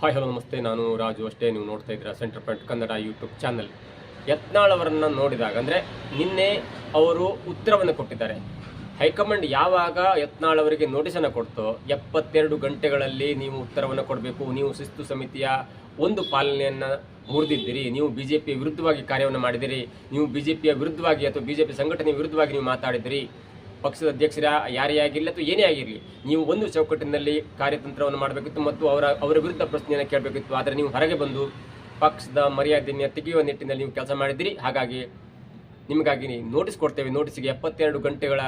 Hi, hello, ನಮಸ್ತೆ. ನಾನು ರಾಜು ಅಷ್ಟೇ. ನೀವು ನೋಡ್ತಾ ಇದ್ದೀರಾ centre point Kannada YouTube channel. Yatnal ಅವರನ್ನು ನೋಡಿದಾಗ, ಅಂದರೆ ನಿನ್ನೆ ಅವರು ಉತ್ತರವನ್ನು ಕೊಟ್ಟಿದ್ದಾರೆ. ಹೈಕಮಾಂಡ್ ಯಾವಾಗ ಯತ್ನಾಳ್ ಅವರಿಗೆ ನೋಟಿಸನ್ನು ಕೊಡ್ತೋ, ಎಪ್ಪತ್ತೆರಡು ಗಂಟೆಗಳಲ್ಲಿ ನೀವು ಉತ್ತರವನ್ನು ಕೊಡಬೇಕು. ನೀವು ಶಿಸ್ತು ಸಮಿತಿಯ ಒಂದು ಪಾಲನೆಯನ್ನು ಮುರಿದಿದ್ದೀರಿ. ನೀವು ಬಿ ವಿರುದ್ಧವಾಗಿ ಕಾರ್ಯವನ್ನು ಮಾಡಿದಿರಿ ನೀವು ಬಿ ವಿರುದ್ಧವಾಗಿ ಅಥವಾ ಬಿ ಸಂಘಟನೆಯ ವಿರುದ್ಧವಾಗಿ ನೀವು ಮಾತಾಡಿದಿರಿ ಪಕ್ಷದ ಅಧ್ಯಕ್ಷರ ಯಾರೇ ಆಗಿರಲಿ ಅಥವಾ ಏನೇ ಆಗಿರಲಿ, ನೀವು ಒಂದು ಚೌಕಟ್ಟಿನಲ್ಲಿ ಕಾರ್ಯತಂತ್ರವನ್ನು ಮಾಡಬೇಕಿತ್ತು ಮತ್ತು ಅವರ ಅವರ ವಿರುದ್ಧ ಪ್ರಶ್ನೆಯನ್ನು ಕೇಳಬೇಕಿತ್ತು. ಆದರೆ ನೀವು ಹೊರಗೆ ಬಂದು ಪಕ್ಷದ ಮರ್ಯಾದೆಯನ್ನು ತೆಗೆಯುವ ನಿಟ್ಟಿನಲ್ಲಿ ನೀವು ಕೆಲಸ ಮಾಡಿದಿರಿ ಹಾಗಾಗಿ ನಿಮಗಾಗಿ ನೋಟಿಸ್ ಕೊಡ್ತೇವೆ. ನೋಟಿಸ್ಗೆ ಎಪ್ಪತ್ತೆರಡು ಗಂಟೆಗಳ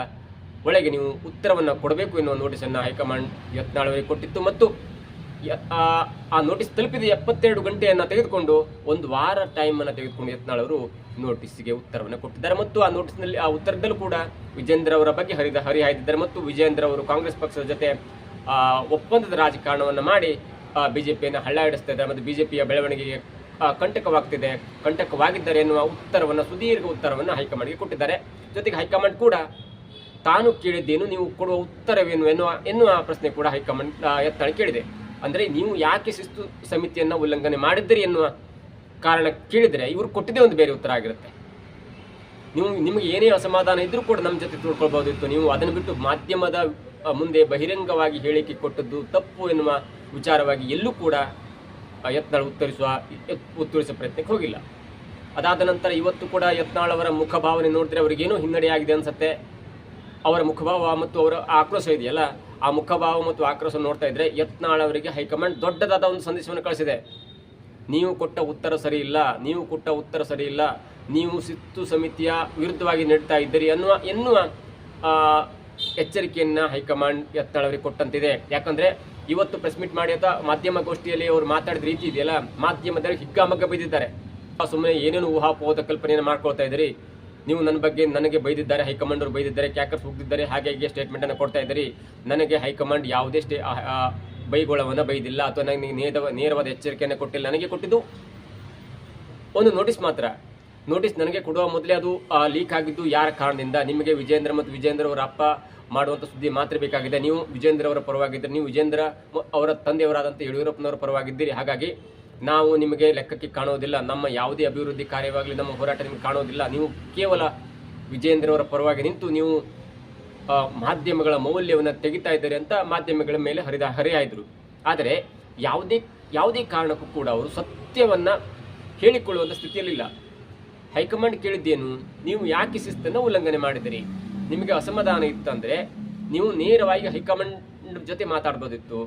ಒಳಗೆ ನೀವು ಉತ್ತರವನ್ನು ಕೊಡಬೇಕು ಎನ್ನುವ ನೋಟಿಸನ್ನು ಹೈಕಮಾಂಡ್ ಯತ್ನಾಳವರಿಗೆ ಕೊಟ್ಟಿತ್ತು. ಮತ್ತು ಆ ನೋಟಿಸ್ ತಲುಪಿದ ಎಪ್ಪತ್ತೆರಡು ಗಂಟೆಯನ್ನು ತೆಗೆದುಕೊಂಡು ಒಂದು ವಾರ ಟೈಮನ್ನು ತೆಗೆದುಕೊಂಡು ಯತ್ನಾಳ್ ಅವರು ನೋಟಿಸ್ಗೆ ಉತ್ತರವನ್ನು ಕೊಟ್ಟಿದ್ದಾರೆ. ಮತ್ತು ಆ ನೋಟಿಸ್ನಲ್ಲಿ ಆ ಉತ್ತರದಲ್ಲೂ ಕೂಡ ವಿಜೇಂದ್ರ ಅವರ ಬಗ್ಗೆ ಹರಿದ ಹರಿಹಾಯ್ದಿದ್ದಾರೆ. ಮತ್ತು ವಿಜೇಂದ್ರ ಅವರು ಕಾಂಗ್ರೆಸ್ ಪಕ್ಷದ ಜೊತೆ ಒಪ್ಪಂದದ ರಾಜಕಾರಣವನ್ನು ಮಾಡಿ ಬಿಜೆಪಿಯನ್ನು ಹಳ್ಳಾಡಿಸ್ತಾ ಇದ್ದಾರೆ ಮತ್ತು ಬಿಜೆಪಿಯ ಬೆಳವಣಿಗೆಗೆ ಕಂಟಕವಾಗ್ತಿದೆ. ಕಂಟಕವಾಗಿದ್ದಾರೆ ಎನ್ನುವ ಉತ್ತರವನ್ನು, ಸುದೀರ್ಘ ಉತ್ತರವನ್ನು ಹೈಕಮಾಂಡ್ಗೆ ಕೊಟ್ಟಿದ್ದಾರೆ. ಜೊತೆಗೆ ಹೈಕಮಾಂಡ್ ಕೂಡ ತಾನು ಕೇಳಿದ್ದೇನು, ನೀವು ಕೊಡುವ ಉತ್ತರವೇನು ಎನ್ನುವ ಎನ್ನುವ ಪ್ರಶ್ನೆ ಕೂಡ ಹೈಕಮಾಂಡ್ ಎತ್ತಾಳೆ ಕೇಳಿದೆ. ಅಂದರೆ ನೀವು ಯಾಕೆ ಶಿಸ್ತು ಸಮಿತಿಯನ್ನು ಉಲ್ಲಂಘನೆ ಮಾಡಿದ್ರಿ ಎನ್ನುವ ಕಾರಣ ಕೇಳಿದರೆ ಇವರು ಕೊಟ್ಟಿದ್ದೇ ಒಂದು ಬೇರೆ ಉತ್ತರ ಆಗಿರುತ್ತೆ. ನೀವು, ನಿಮಗೆ ಏನೇ ಅಸಮಾಧಾನ ಇದ್ರೂ ಕೂಡ ನಮ್ಮ ಜೊತೆ ತಿಳ್ಕೊಳ್ಬಹುದಿತ್ತು ನೀವು ಅದನ್ನು ಬಿಟ್ಟು ಮಾಧ್ಯಮದ ಮುಂದೆ ಬಹಿರಂಗವಾಗಿ ಹೇಳಿಕೆ ಕೊಟ್ಟದ್ದು ತಪ್ಪು ಎನ್ನುವ ವಿಚಾರವಾಗಿ ಎಲ್ಲೂ ಕೂಡ ಯತ್ನಾಳ್ ಉತ್ತರಿಸುವ ಉತ್ತರಿಸುವ ಪ್ರಯತ್ನಕ್ಕೆ ಹೋಗಿಲ್ಲ. ಅದಾದ ನಂತರ ಇವತ್ತು ಕೂಡ ಯತ್ನಾಳ್ ಅವರ ಮುಖಭಾವನೆ ನೋಡಿದ್ರೆ ಅವರಿಗೇನೋ ಹಿನ್ನಡೆಯಾಗಿದೆ ಅನ್ಸುತ್ತೆ. ಅವರ ಮುಖಭಾವ ಮತ್ತು ಅವರ ಆಕ್ರೋಶ ಇದೆಯಲ್ಲ, ಆ ಮುಖಭಾವ ಮತ್ತು ಆಕ್ರೋಶ ನೋಡ್ತಾ ಇದ್ರೆ ಯತ್ನಾಳ್ ಅವರಿಗೆ ಹೈಕಮಾಂಡ್ ದೊಡ್ಡದಾದ ಒಂದು ಸಂದೇಶವನ್ನು ಕಳಿಸಿದೆ. ನೀವು ಕೊಟ್ಟ ಉತ್ತರ ಸರಿ ಇಲ್ಲ ನೀವು ಕೊಟ್ಟ ಉತ್ತರ ಸರಿ ಇಲ್ಲ ನೀವು ಸಿತ್ತು ಸಮಿತಿಯ ವಿರುದ್ಧವಾಗಿ ನೀಡ್ತಾ ಇದ್ದೀರಿ ಅನ್ನುವ, ಎನ್ನುವ ಎಚ್ಚರಿಕೆಯನ್ನು ಹೈಕಮಾಂಡ್ ಯತ್ನಾಳ್ ಅವರಿಗೆ ಕೊಟ್ಟಂತಿದೆ. ಯಾಕಂದ್ರೆ ಇವತ್ತು ಪ್ರೆಸ್ ಮೀಟ್ ಮಾಡಿ ಅಥವಾ ಮಾಧ್ಯಮ ಗೋಷ್ಠಿಯಲ್ಲಿ ಅವರು ಮಾತಾಡಿದ ರೀತಿ ಇದೆಯಲ್ಲ ಮಾಧ್ಯಮದಲ್ಲಿ ಹಿಗ್ಗಾಮಗ್ಗ ಬಿದ್ದಿದ್ದಾರೆ. ಸುಮ್ಮನೆ ಏನೇನು ಊಹಾಪೋಹದ ಕಲ್ಪನೆಯನ್ನು ಮಾಡ್ಕೊಳ್ತಾ ಇದ್ದೀರಿ. ನೀವು ನನ್ನ ಬಗ್ಗೆ ನನಗೆ ಬೈದಿದ್ದಾರೆ, ಹೈಕಮಾಂಡ್ ಅವರು ಬೈದಿದ್ದಾರೆ, ಕ್ಯಾಕರ್ಸ್ ಹೋಗ್ತಿದ್ದಾರೆ, ಹಾಗೆ ಹೀಗೆ ಸ್ಟೇಟ್ಮೆಂಟ್ ಅನ್ನು ಕೊಡ್ತಾ ಇದ್ದೀರಿ. ನನಗೆ ಹೈಕಮಾಂಡ್ ಯಾವುದೇ ಸ್ಟೇ ಬೈಗೋಳವನ್ನು ಬೈದಿಲ್ಲ ಅಥವಾ ನನಗೆ ನೇರವ ನೇರವಾದ ಎಚ್ಚರಿಕೆಯನ್ನು ಕೊಟ್ಟಿಲ್ಲ. ನನಗೆ ಕೊಟ್ಟಿದ್ದು ಒಂದು ನೋಟಿಸ್ ಮಾತ್ರ. ನೋಟಿಸ್ ನನಗೆ ಕೊಡುವ ಮೊದಲೇ ಅದು ಲೀಕ್ ಆಗಿದ್ದು ಯಾರ ಕಾರಣದಿಂದ? ನಿಮಗೆ ವಿಜೇಂದ್ರ ಮತ್ತು ವಿಜೇಂದ್ರ ಅವರ ಅಪ್ಪ ಮಾಡುವಂಥ ಸುದ್ದಿ ಮಾತ್ರ ಬೇಕಾಗಿದೆ. ನೀವು ವಿಜೇಂದ್ರ ಅವರ ಪರವಾಗಿದ್ದರೆ. ನೀವು ವಿಜೇಂದ್ರ ಅವರ ತಂದೆಯವರಾದಂಥ ಯಡಿಯೂರಪ್ಪನವರ ಪರವಾಗಿದ್ದೀರಿ. ಹಾಗಾಗಿ ನಾವು ನಿಮಗೆ ಲೆಕ್ಕಕ್ಕೆ ಕಾಣುವುದಿಲ್ಲ. ನಮ್ಮ ಯಾವುದೇ ಅಭಿವೃದ್ಧಿ ಕಾರ್ಯವಾಗಲಿ ನಮ್ಮ ಹೋರಾಟ ನಿಮಗೆ ಕಾಣುವುದಿಲ್ಲ. ನೀವು ಕೇವಲ ವಿಜಯೇಂದ್ರವರ ಪರವಾಗಿ ನಿಂತು ನೀವು ಮಾಧ್ಯಮಗಳ ಮೌಲ್ಯವನ್ನು ತೆಗಿತಾ ಇದ್ದಾರೆ ಅಂತ ಮಾಧ್ಯಮಗಳ ಮೇಲೆ ಹರಿದ, ಹರಿಯಾಯಿದ್ರು. ಆದರೆ ಯಾವುದೇ ಯಾವುದೇ ಕಾರಣಕ್ಕೂ ಕೂಡ ಅವರು ಸತ್ಯವನ್ನು ಹೇಳಿಕೊಳ್ಳುವಂಥ ಸ್ಥಿತಿಯಲ್ಲಿಲ್ಲ ಹೈಕಮಾಂಡ್ ಕೇಳಿದ್ದೇನು? ನೀವು ಯಾಕೆ ಶಿಸ್ತನ್ನು ಉಲ್ಲಂಘನೆ ಮಾಡಿದಿರಿ ನಿಮಗೆ ಅಸಮಾಧಾನ ಇತ್ತಂದರೆ ನೀವು ನೇರವಾಗಿ ಹೈಕಮಾಂಡ್ ಜೊತೆ ಮಾತಾಡ್ಬೋದಿತ್ತು.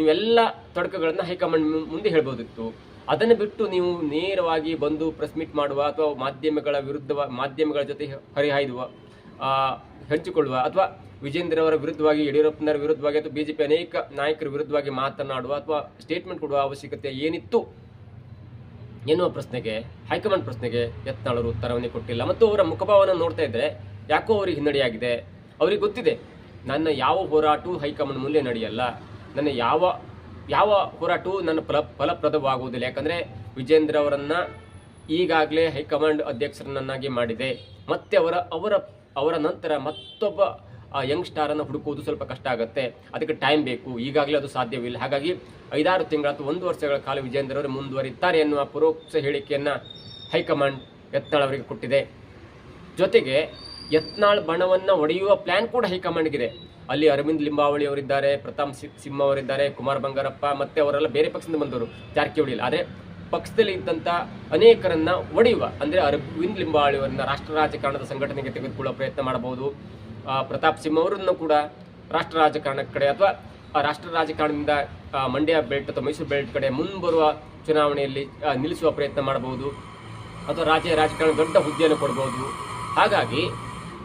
ನೀವೆಲ್ಲ ತೊಡಕುಗಳನ್ನು ಹೈಕಮಾಂಡ್ ಮುಂದೆ ಹೇಳ್ಬೋದಿತ್ತು. ಅದನ್ನು ಬಿಟ್ಟು ನೀವು ನೇರವಾಗಿ ಬಂದು ಪ್ರೆಸ್ ಮೀಟ್ ಮಾಡುವ ಅಥವಾ ಮಾಧ್ಯಮಗಳ ವಿರುದ್ಧ ಮಾಧ್ಯಮಗಳ ಜೊತೆ ಹರಿಹಾಯ್ದುವ ಹಂಚಿಕೊಳ್ಳುವ ಅಥವಾ ವಿಜೇಂದ್ರ ಅವರ ವಿರುದ್ಧವಾಗಿ, ಯಡಿಯೂರಪ್ಪನವರ ವಿರುದ್ಧವಾಗಿ ಅಥವಾ ಬಿಜೆಪಿ ಅನೇಕ ನಾಯಕರ ವಿರುದ್ಧವಾಗಿ ಮಾತನಾಡುವ ಅಥವಾ ಸ್ಟೇಟ್ಮೆಂಟ್ ಕೊಡುವ ಅವಶ್ಯಕತೆ ಏನಿತ್ತು? ಎನ್ನುವ ಪ್ರಶ್ನೆಗೆ, ಹೈಕಮಾಂಡ್ ಪ್ರಶ್ನೆಗೆ ಯತ್ನಾಳರು ಉತ್ತರವನ್ನೇ ಕೊಟ್ಟಿಲ್ಲ. ಮತ್ತು ಅವರ ಮುಖಭಾವನ ನೋಡ್ತಾ ಇದ್ರೆ ಯಾಕೋ ಅವರಿಗೆ ಹಿನ್ನಡೆಯಾಗಿದೆ. ಅವರಿಗೆ ಗೊತ್ತಿದೆ, ನನ್ನ ಯಾವ ಹೋರಾಟವೂ ಹೈಕಮಾಂಡ್ ಮುಂದೆ ನಡೆಯಲ್ಲ. ನನ್ನ ಯಾವ ಯಾವ ಹೋರಾಟವು ನನ್ನ ಫಲ, ಫಲಪ್ರದವಾಗುವುದಿಲ್ಲ. ಯಾಕಂದ್ರೆ ವಿಜೇಂದ್ರ ಅವರನ್ನು ಈಗಾಗಲೇ ಹೈಕಮಾಂಡ್ ಅಧ್ಯಕ್ಷರನ್ನಾಗಿ ಮಾಡಿದೆ. ಮತ್ತೆ ಅವರ ಅವರ ಅವರ ನಂತರ ಮತ್ತೊಬ್ಬ ಯಂಗ್ ಸ್ಟಾರನ್ನು ಹುಡುಕುವುದು ಸ್ವಲ್ಪ ಕಷ್ಟ ಆಗುತ್ತೆ. ಅದಕ್ಕೆ ಟೈಮ್ ಬೇಕು. ಈಗಾಗಲೇ ಅದು ಸಾಧ್ಯವಿಲ್ಲ. ಹಾಗಾಗಿ ಐದಾರು ತಿಂಗಳ ಅಥವಾ ಒಂದು ವರ್ಷಗಳ ಕಾಲ ವಿಜೇಂದ್ರ ಅವರು ಮುಂದುವರಿತಾರೆ ಎನ್ನುವ ಪರೋಕ್ಷ ಹೇಳಿಕೆಯನ್ನು ಹೈಕಮಾಂಡ್ ಯತ್ನಾಳ್ ಅವರಿಗೆ ಕೊಟ್ಟಿದೆ. ಜೊತೆಗೆ ಯತ್ನಾಳ್ ಬಣವನ್ನ ಒಡೆಯುವ ಪ್ಲಾನ್ ಕೂಡ ಹೈಕಮಾಂಡ್ಗಿದೆ. ಅಲ್ಲಿ ಅರವಿಂದ್ ಲಿಂಬಾವಳಿ ಅವರಿದ್ದಾರೆ, ಪ್ರತಾಪ್ ಸಿಂಹ ಅವರಿದ್ದಾರೆ, ಕುಮಾರ್ ಬಂಗಾರಪ್ಪ ಮತ್ತೆ ಅವರೆಲ್ಲ ಬೇರೆ ಪಕ್ಷದಿಂದ ಬಂದವರು, ಜಾರಕಿಹೊಳಿ ಆದರೆ ಪಕ್ಷದಲ್ಲಿ ಇದ್ದಂಥ ಅನೇಕರನ್ನ ಒಡೆಯುವ, ಅಂದ್ರೆ ಅರವಿಂದ್ ಲಿಂಬಾವಳಿ ಅವರನ್ನ ರಾಷ್ಟ್ರ ರಾಜಕಾರಣದ ಸಂಘಟನೆಗೆ ತೆಗೆದುಕೊಳ್ಳುವ ಪ್ರಯತ್ನ ಮಾಡಬಹುದು. ಪ್ರತಾಪ್ ಸಿಂಹ ಅವರನ್ನು ಕೂಡ ರಾಷ್ಟ್ರ ರಾಜಕಾರಣ ಕಡೆ ಅಥವಾ ರಾಷ್ಟ್ರ ರಾಜಕಾರಣದಿಂದ ಮಂಡ್ಯ ಬೆಲ್ಟ್ ಅಥವಾ ಮೈಸೂರು ಬೆಲ್ಟ್ ಕಡೆ ಮುಂಬರುವ ಚುನಾವಣೆಯಲ್ಲಿ ನಿಲ್ಲಿಸುವ ಪ್ರಯತ್ನ ಮಾಡಬಹುದು. ಅಥವಾ ರಾಜ್ಯ ರಾಜಕಾರಣ ದೊಡ್ಡ ಹುದ್ದೆಯನ್ನು ಕೊಡಬಹುದು. ಹಾಗಾಗಿ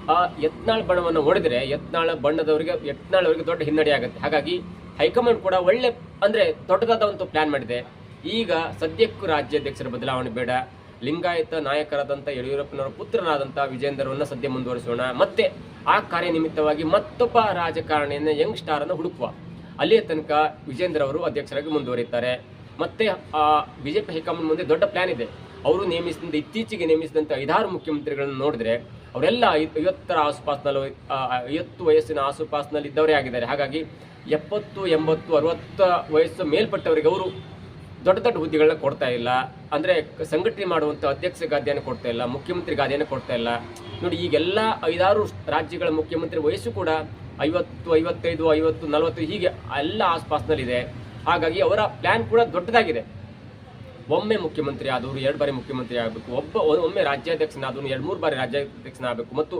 ಆ ಯತ್ನಾಳ್ ಬಣವನ್ನು ಹೊಡೆದ್ರೆ ಯತ್ನಾಳ ಬಣ್ಣದವರಿಗೆ, ಯತ್ನಾಳ್ ಅವರಿಗೆ ದೊಡ್ಡ ಹಿನ್ನಡೆ ಆಗುತ್ತೆ. ಹಾಗಾಗಿ ಹೈಕಮಾಂಡ್ ಕೂಡ ಒಳ್ಳೆ, ಅಂದ್ರೆ ದೊಡ್ಡದಾದ ಒಂದು ಪ್ಲಾನ್ ಮಾಡಿದೆ. ಈಗ ಸದ್ಯಕ್ಕೂ ರಾಜ್ಯಾಧ್ಯಕ್ಷರ ಬದಲಾವಣೆ ಬೇಡ. ಲಿಂಗಾಯತ ನಾಯಕರಾದಂಥ ಯಡಿಯೂರಪ್ಪನವರ ಪುತ್ರನಾದಂಥ ವಿಜೇಂದ್ರವನ್ನ ಸದ್ಯ ಮುಂದುವರಿಸೋಣ. ಮತ್ತೆ ಆ ಕಾರ್ಯನಿಮಿತ್ತವಾಗಿ ಮತ್ತೊಬ್ಬ ರಾಜಕಾರಣಿಯನ್ನು ಯಂಗ್ ಸ್ಟಾರ್ ಅನ್ನು ಹುಡುಕುವ. ಅಲ್ಲಿಯ ತನಕ ವಿಜೇಂದ್ರ ಅವರು ಅಧ್ಯಕ್ಷರಾಗಿ ಮುಂದುವರಿಯುತ್ತಾರೆ. ಮತ್ತೆ, ಆ ಬಿಜೆಪಿ ಹೈಕಮಾಂಡ್ ಮುಂದೆ ದೊಡ್ಡ ಪ್ಲಾನ್ ಇದೆ. ಅವರು ನೇಮಿಸಿದ ಇತ್ತೀಚೆಗೆ ನೇಮಿಸಿದಂಥ ಐದಾರು ಮುಖ್ಯಮಂತ್ರಿಗಳನ್ನು ನೋಡಿದ್ರೆ ಅವರೆಲ್ಲ ಐವತ್ತರ ಆಸುಪಾಸ್ನಲ್ಲಿ ಐವತ್ತು ವಯಸ್ಸಿನ ಆಸುಪಾಸ್ನಲ್ಲಿ ಇದ್ದವರೇ ಆಗಿದ್ದಾರೆ. ಹಾಗಾಗಿ ಎಪ್ಪತ್ತು, ಎಂಬತ್ತು, ಅರವತ್ತ ವಯಸ್ಸು ಮೇಲ್ಪಟ್ಟವರಿಗೆ ಅವರು ದೊಡ್ಡ ದೊಡ್ಡ ಹುದ್ದೆಗಳನ್ನ ಕೊಡ್ತಾ ಇಲ್ಲ. ಅಂದರೆ ಸಂಘಟನೆ ಮಾಡುವಂಥ ಅಧ್ಯಕ್ಷ ಗಾದೆಯನ್ನು ಕೊಡ್ತಾ ಇಲ್ಲ ಮುಖ್ಯಮಂತ್ರಿ ಗಾದೆಯನ್ನು ಕೊಡ್ತಾ ಇಲ್ಲ. ನೋಡಿ, ಈಗೆಲ್ಲ ಐದಾರು ರಾಜ್ಯಗಳ ಮುಖ್ಯಮಂತ್ರಿ ವಯಸ್ಸು ಕೂಡ ಐವತ್ತು, ಐವತ್ತೈದು, ಐವತ್ತು, ನಲವತ್ತು ಹೀಗೆ ಎಲ್ಲ ಆಸ್ಪಾಸ್ನಲ್ಲಿದೆ. ಹಾಗಾಗಿ ಅವರ ಪ್ಲ್ಯಾನ್ ಕೂಡ ದೊಡ್ಡದಾಗಿದೆ. ಒಮ್ಮೆ ಮುಖ್ಯಮಂತ್ರಿ ಆದವರು, ಎರಡು ಬಾರಿ ಮುಖ್ಯಮಂತ್ರಿ ಆಗಬೇಕು. ಒಬ್ಬ ಒಮ್ಮೆ ರಾಜ್ಯಾಧ್ಯಕ್ಷನಾದವನು ಎರಡು, ಮೂರು ಬಾರಿ ರಾಜ್ಯಾಧ್ಯಕ್ಷನಾಗಬೇಕು. ಮತ್ತು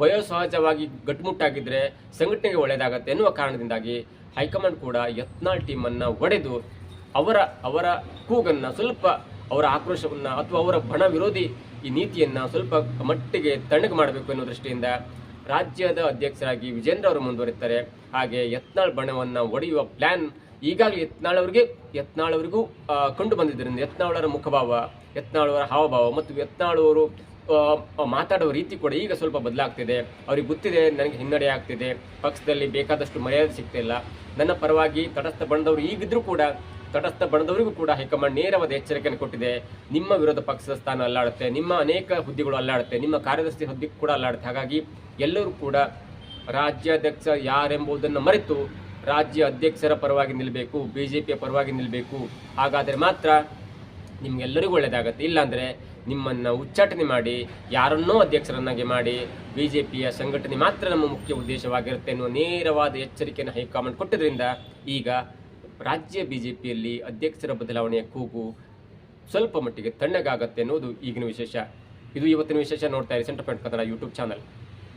ವಯೋಸಹಜವಾಗಿ ಗಟ್ಟುಮುಟ್ಟಾಗಿದ್ದರೆ ಸಂಘಟನೆಗೆ ಒಳ್ಳೆಯದಾಗತ್ತೆ ಎನ್ನುವ ಕಾರಣದಿಂದಾಗಿ ಹೈಕಮಾಂಡ್ ಕೂಡ ಯತ್ನಾಳ್ ಟೀಮನ್ನು ಒಡೆದು ಅವರ ಅವರ ಕೂಗನ್ನು ಸ್ವಲ್ಪ ಅವರ ಆಕ್ರೋಶವನ್ನು ಅಥವಾ ಅವರ ಬಣ ವಿರೋಧಿ ಈ ನೀತಿಯನ್ನು ಸ್ವಲ್ಪ ಮಟ್ಟಿಗೆ ತಣ್ಣಗೆ ಮಾಡಬೇಕು ಎನ್ನುವ ದೃಷ್ಟಿಯಿಂದ ರಾಜ್ಯದ ಅಧ್ಯಕ್ಷರಾಗಿ ವಿಜೇಂದ್ರ ಅವರು ಮುಂದುವರಿತಾರೆ. ಹಾಗೆ ಯತ್ನಾಳ್ ಬಣವನ್ನು ಒಡೆಯುವ ಪ್ಲಾನ್ ಈಗಾಗಲೇ ಯತ್ನಾಳ್ ಅವರಿಗೆ ಯತ್ನಾಳ್ ಅವರಿಗೂ ಆ, ಕಂಡು ಬಂದಿದ್ದರಿಂದ ಯತ್ನಾಳರ ಮುಖಭಾವ ಯತ್ನಾಳವರ ಹಾವಭಾವ ಮತ್ತು ಯತ್ನಾಳವರು ಮಾತಾಡುವ ರೀತಿ ಕೂಡ ಈಗ ಸ್ವಲ್ಪ ಬದಲಾಗ್ತಿದೆ. ಅವ್ರಿಗೆ ಗೊತ್ತಿದೆ ನನಗೆ ಹಿನ್ನಡೆ ಆಗ್ತಿದೆ ಪಕ್ಷದಲ್ಲಿ ಬೇಕಾದಷ್ಟು ಮರ್ಯಾದೆ ಸಿಗ್ತಿಲ್ಲ ನನ್ನ ಪರವಾಗಿ ತಟಸ್ಥ ಬಣದವರು ಈಗಿದ್ರೂ ಕೂಡ ತಟಸ್ಥ ಬಣದವರಿಗೂ ಕೂಡ ಹೈಕಮಾಂಡ್ ನೇರವಾದ ಎಚ್ಚರಿಕೆಯನ್ನು ಕೊಟ್ಟಿದೆ. ನಿಮ್ಮ ವಿರೋಧ ಪಕ್ಷದ ಸ್ಥಾನ ಅಲ್ಲಾಡುತ್ತೆ ನಿಮ್ಮ ಅನೇಕ ಹುದ್ದೆಗಳು ಅಲ್ಲಾಡುತ್ತೆ ನಿಮ್ಮ ಕಾರ್ಯದರ್ಶಿ ಹುದ್ದೆ ಕೂಡ ಅಲ್ಲಾಡುತ್ತೆ. ಹಾಗಾಗಿ ಎಲ್ಲರೂ ಕೂಡ ರಾಜ್ಯಾಧ್ಯಕ್ಷ ಯಾರೆಂಬುದನ್ನು ಮರೆತು ರಾಜ್ಯ ಅಧ್ಯಕ್ಷರ ಪರವಾಗಿ ನಿಲ್ಲಬೇಕು ಬಿ ಜೆ ಪಿಯ ಪರವಾಗಿ ನಿಲ್ಲಬೇಕು ಹಾಗಾದರೆ ಮಾತ್ರ ನಿಮಗೆಲ್ಲರಿಗೂ ಒಳ್ಳೆಯದಾಗತ್ತೆ ಇಲ್ಲಾಂದರೆ ನಿಮ್ಮನ್ನು ಉಚ್ಚಾಟನೆ ಮಾಡಿ, ಯಾರನ್ನೋ ಅಧ್ಯಕ್ಷರನ್ನಾಗಿ ಮಾಡಿ ಬಿ ಜೆ ಪಿಯ ಸಂಘಟನೆ ಮಾತ್ರ ನಮ್ಮ ಮುಖ್ಯ ಉದ್ದೇಶವಾಗಿರುತ್ತೆ ಎನ್ನುವ ನೇರವಾದ ಎಚ್ಚರಿಕೆಯನ್ನು ಹೈಕಮಾಂಡ್ ಕೊಟ್ಟಿದ್ದರಿಂದ ಈಗ ರಾಜ್ಯ ಬಿ ಜೆ ಪಿಯಲ್ಲಿ ಅಧ್ಯಕ್ಷರ ಬದಲಾವಣೆಯ ಕೂಗು ಸ್ವಲ್ಪ ಮಟ್ಟಿಗೆ ತಣ್ಣಗಾಗತ್ತೆ ಅನ್ನೋದು ಈಗಿನ ವಿಶೇಷ. ಇದು ಇವತ್ತಿನ ವಿಶೇಷ ನೋಡ್ತಾ ಇರಿ centre point Kannada YouTube channel.